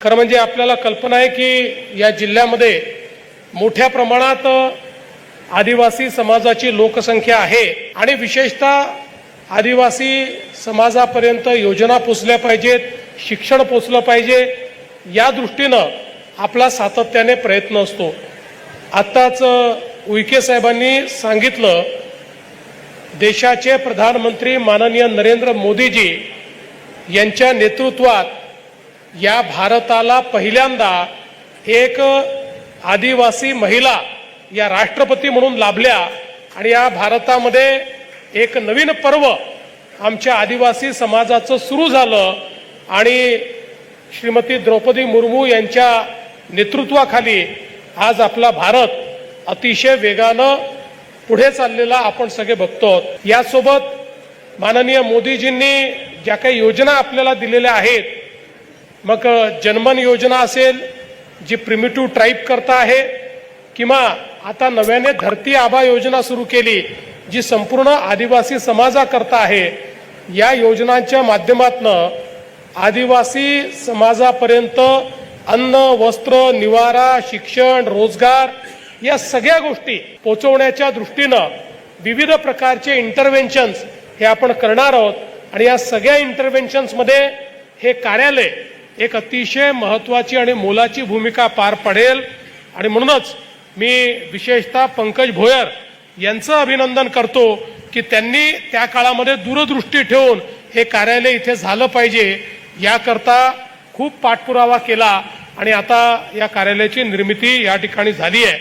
खरं म्हणजे आपल्याला कल्पना आहे की या जिल्ह्यामध्ये मोठ्या प्रमाणात आदिवासी समाजाची लोकसंख्या आहे आणि विशेषतः आदिवासी समाजापर्यंत योजना पोचल्या पाहिजेत शिक्षण पोचलं पाहिजे या दृष्टीनं आपला सातत्याने प्रयत्न असतो. आत्ताच उईके साहेबांनी सांगितलं देशाचे प्रधानमंत्री माननीय नरेंद्र मोदीजी यांच्या नेतृत्वात या भारताला पहिल्यांदा एक आदिवासी महिला या राष्ट्रपती म्हणून लाभल्या आणि या भारतामध्ये एक नवीन पर्व आमच्या आदिवासी समाजाचं सुरू झालं आणि श्रीमती द्रौपदी मुर्मू यांच्या नेतृत्वाखाली आज आपला भारत अतिशय वेगानं पुढे चाललेला आपण सगळे बघतो. यासोबत माननीय मोदीजींनी ज्या काही योजना आपल्याला दिलेल्या आहेत मग जनमन योजना असेल जी प्रिमिटिव्ह ट्राईब करता आहे किंवा आता नव्याने धरती आबा योजना सुरू केली जी संपूर्ण आदिवासी समाजाकरता आहे या योजनांच्या माध्यमातनं आदिवासी समाजापर्यंत अन्न वस्त्र निवारा शिक्षण रोजगार या सगळ्या गोष्टी पोचवण्याच्या दृष्टीनं विविध प्रकारचे इंटरव्हेन्शन्स हे आपण करणार आहोत. आणि या सगळ्या इंटरव्हेन्शन्समध्ये हे कार्यालय एक अतिशय महत्वाची आणि मोलाची भूमिका पार पडेल. आणि म्हणूनच मी विशेषतः पंकज भोयर यांचं अभिनंदन करतो की त्यांनी त्या काळामध्ये दूरदृष्टी ठेवून हे कार्यालय इथे झालं पाहिजे याकरता खूप पाठपुरावा केला. आणि आता या कार्यालयाची निर्मिती या ठिकाणी झाली आहे.